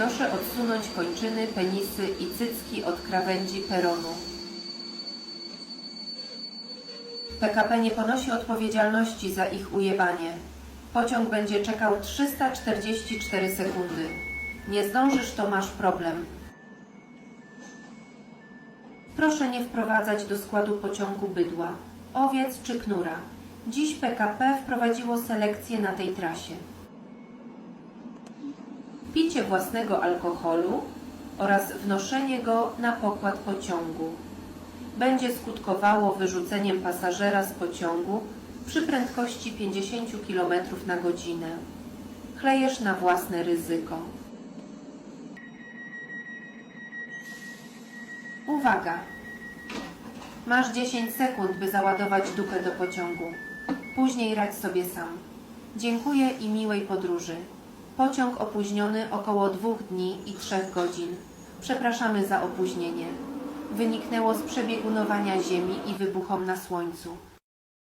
Proszę odsunąć kończyny, penisy i cycki od krawędzi peronu. PKP nie ponosi odpowiedzialności za ich ujebanie. Pociąg będzie czekał 344 sekundy. Nie zdążysz, to masz problem. Proszę nie wprowadzać do składu pociągu bydła, owiec czy knura. Dziś PKP wprowadziło selekcję na tej trasie. Picie własnego alkoholu oraz wnoszenie go na pokład pociągu będzie skutkowało wyrzuceniem pasażera z pociągu przy prędkości 50 km na godzinę. Chlejesz na własne ryzyko. Uwaga! Masz 10 sekund, by załadować dupę do pociągu. Później radź sobie sam. Dziękuję i miłej podróży. Pociąg opóźniony około dwóch dni i trzech godzin. Przepraszamy za opóźnienie. Wyniknęło z przebiegunowania Ziemi i wybuchom na Słońcu.